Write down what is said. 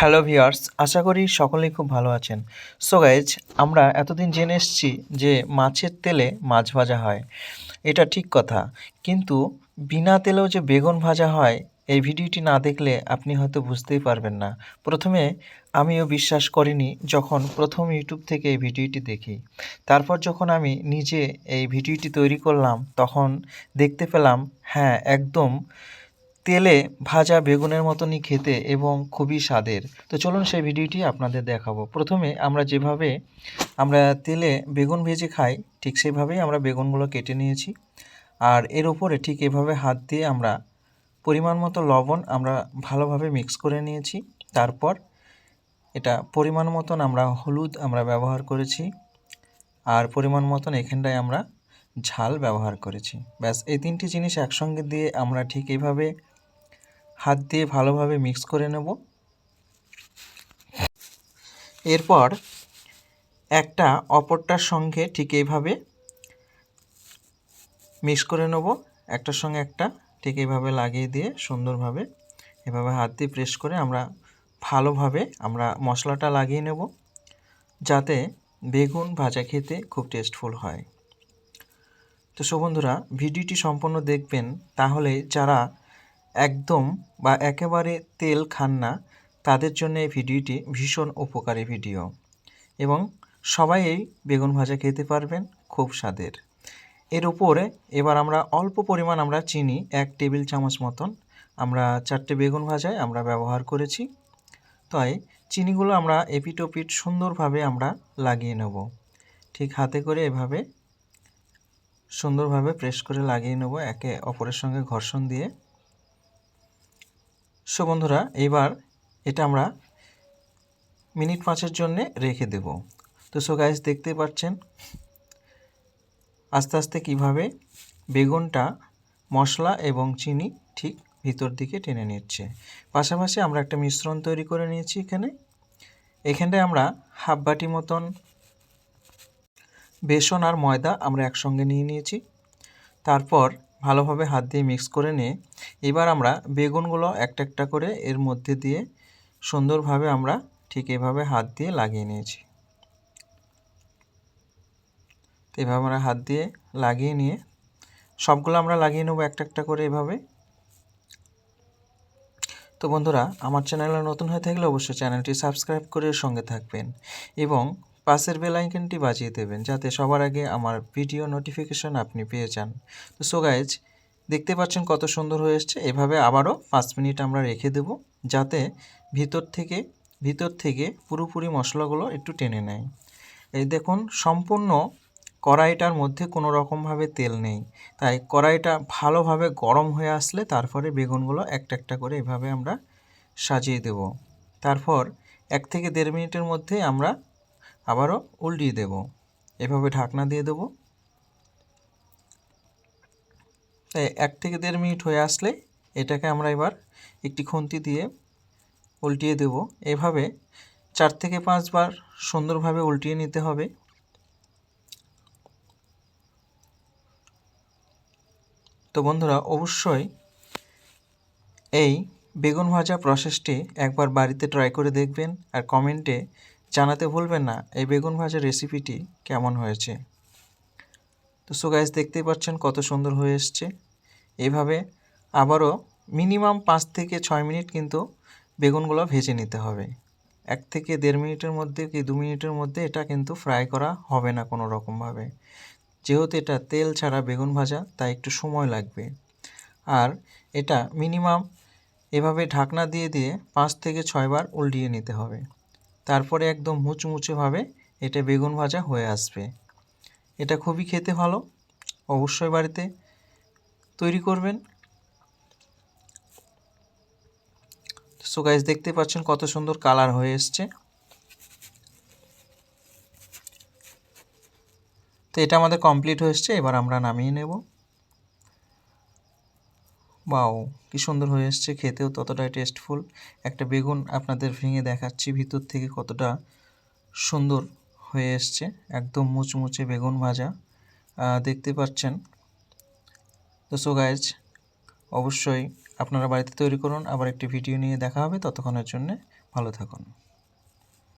Hello viewers, আশা করি সকলেই খুব ভালো আছেন। সো গাইজ আমরা এতদিন জেনে এসেছি যে মাছের তেলে মাছ ভাজা হয়। এটা ঠিক কথা। কিন্তু বিনা তেলেও যে বেগুন ভাজা হয়, এই ভিডিওটি না দেখলে আপনি হয়তো বুঝতেই পারবেন না। প্রথমে আমিও বিশ্বাস করিনি যখন প্রথম ইউটিউব থেকে এই ভিডিওটি দেখি। তারপর যখন আমি নিজে এই ভিডিওটি তৈরি করলাম, তখন দেখতে পেলাম হ্যাঁ একদম তেলে ভাজা বেগুনের মতনই খেতে এবং খুবই স্বাদের। তো চলুন সেই ভিডিওটি আপনাদের দেখাবো। প্রথমে আমরা যেভাবে আমরা তেলে বেগুন ভেজে খাই, ঠিক সেভাবেই আমরা বেগুনগুলো কেটে নিয়েছি। আর এর উপরে ঠিক এভাবে হাত দিয়ে আমরা পরিমাণ মতো লবণ আমরা ভালোভাবে মিক্স করে নিয়েছি। তারপর এটা পরিমাণ মতন আমরা হলুদ আমরা ব্যবহার করেছি। আর পরিমাণ মতন এখানটায় আমরা ঝাল ব্যবহার করেছি। ব্যাস, এই তিনটি জিনিস একসঙ্গে দিয়ে আমরা ঠিক এইভাবে হাত দিয়ে ভালোভাবে মিক্স করে নেব। এরপর একটা অপরটার সঙ্গে ঠিক এইভাবে মিক্স করে নেব। একটার সঙ্গে একটা ঠিক এইভাবে লাগিয়ে দিয়ে সুন্দরভাবে এভাবে হাত দিয়ে প্রেস করে আমরা ভালোভাবে আমরা মশলাটা লাগিয়ে নেব যাতে বেগুন ভাজা খেতে খুব টেস্টফুল হয়। তো সো বন্ধুরা, ভিডিওটি সম্পূর্ণ দেখবেন। তাহলে যারা একদম বা একেবারে তেল খান না, তাদের জন্য এই ভিডিওটি ভীষণ উপকারী ভিডিও। এবং সবাই এই বেগুন ভাজা খেতে পারবেন, খুব স্বাদের। এর উপরে এবার আমরা অল্প পরিমাণ আমরা চিনি, এক টেবিল চামচ মতন আমরা চারটে বেগুন ভাজায় আমরা ব্যবহার করেছি। তাই চিনিগুলো আমরা এপিট ওপিট সুন্দরভাবে আমরা লাগিয়ে নেব। ঠিক হাতে করে এভাবে সুন্দরভাবে প্রেস করে লাগিয়ে নেব, একে অপরের সঙ্গে ঘর্ষণ দিয়ে। সো বন্ধুরা এবার এটা আমরা মিনিট পাঁচের জন্যে রেখে দেব। তো সো গাইজ দেখতে পাচ্ছেন আস্তে আস্তে কীভাবে বেগুনটা মশলা এবং চিনি ঠিক ভিতর দিকে টেনে নিচ্ছে। পাশাপাশি আমরা একটা মিশ্রণ তৈরি করে নিয়েছি এখানে। এখানটায় আমরা হাফ বাটি মতন বেসন আর ময়দা আমরা একসঙ্গে নিয়ে নিয়েছি। তারপর ভালোভাবে হাত দিয়ে মিক্স করে নিয়ে এবার আমরা বেগুনগুলো একটা একটা করে এর মধ্যে দিয়ে সুন্দরভাবে আমরা ঠিক এভাবে হাত দিয়ে লাগিয়ে নিয়েছি। এভাবে আমরা হাত দিয়ে লাগিয়ে নিয়ে সবগুলো আমরা লাগিয়ে নেব একটা একটা করে এভাবে। তো বন্ধুরা, আমার চ্যানেলে নতুন হয়ে থাকলে অবশ্যই চ্যানেলটি সাবস্ক্রাইব করে সঙ্গে থাকবেন এবং পাশের বেল আইকনটি বাজিয়ে দেবেন, যাতে সবার আগে আমার ভিডিও নোটিফিকেশন আপনি পেয়ে যান। তো সো গাইজ দেখতে পাচ্ছেন কত সুন্দর হয়ে এসছে। এভাবে আবারও পাঁচ মিনিট আমরা রেখে দেব, যাতে ভিতর থেকে ভিতর থেকে পুরোপুরি মশলাগুলো একটু টেনে নেয়। এই দেখুন, সম্পূর্ণ কড়াইটার মধ্যে কোনো রকমভাবে তেল নেই। তাই কড়াইটা ভালোভাবে গরম হয়ে আসলে তারপরে বেগুনগুলো একটা একটা করে এভাবে আমরা সাজিয়ে দেব। তারপর এক থেকে দেড় মিনিটের মধ্যে আমরা আবারও উল্টিয়ে দেব। এভাবে ঢাকনা দিয়ে দেব। তাই এক থেকে দেড় মিনিট হয়ে আসলে এটাকে আমরা এবার একটি খুন্তি দিয়ে উল্টিয়ে দেব। এভাবে চার থেকে পাঁচবার সুন্দরভাবে উল্টিয়ে নিতে হবে। তো বন্ধুরা, অবশ্যই এই বেগুন ভাজা প্রসেসটি একবার বাড়িতে ট্রাই করে দেখবেন আর কমেন্টে জানাতে ভুলবেন না, এই বেগুন ভাজার রেসিপিটি কেমন হয়েছে? তো সো গাইজ দেখতেই পাচ্ছেন কত সুন্দর হয়ে এসছে। এভাবে আবারও মিনিমাম পাঁচ থেকে ছয় মিনিট কিন্তু বেগুনগুলো ভেজে নিতে হবে। এক থেকে দেড় মিনিটের মধ্যে কি দু মিনিটের মধ্যে এটা কিন্তু ফ্রাই করা হবে না কোনো রকমভাবে। যেহেতু এটা তেল ছাড়া বেগুন ভাজা, তাই একটু সময় লাগবে। আর এটা মিনিমাম এভাবে ঢাকনা দিয়ে দিয়ে পাঁচ থেকে ছয়বার উল্টিয়ে নিতে হবে। তারপরে একদম মুচমুচেভাবে এটা বেগুন ভাজা হয়ে আসবে। এটা খুবই খেতে ভালো, অবশ্যই বাড়িতে তৈরি করবেন। সো গাইজ দেখতে পাচ্ছেন কত সুন্দর কালার হয়ে এসছে। তো এটা আমাদের কমপ্লিট হয়ে এসছে, এবার আমরা নামিয়ে নেব। বাও কি সুন্দর হয়ে এসছে, খেতেও ততটাই টেস্টফুল একটা বেগুন আপনাদের ভেঙে দেখাচ্ছি, ভিতর থেকে কতটা সুন্দর হয়ে এসছে, একদম মুচমুচে বেগুন ভাজা। দেখতে পাচ্ছেন। তো সো গাইজ অবশ্যই আপনারা বাড়িতে তৈরি করুন, আবার একটি ভিডিও নিয়ে দেখা হবে, ততক্ষণের জন্যে ভালো থাকুন।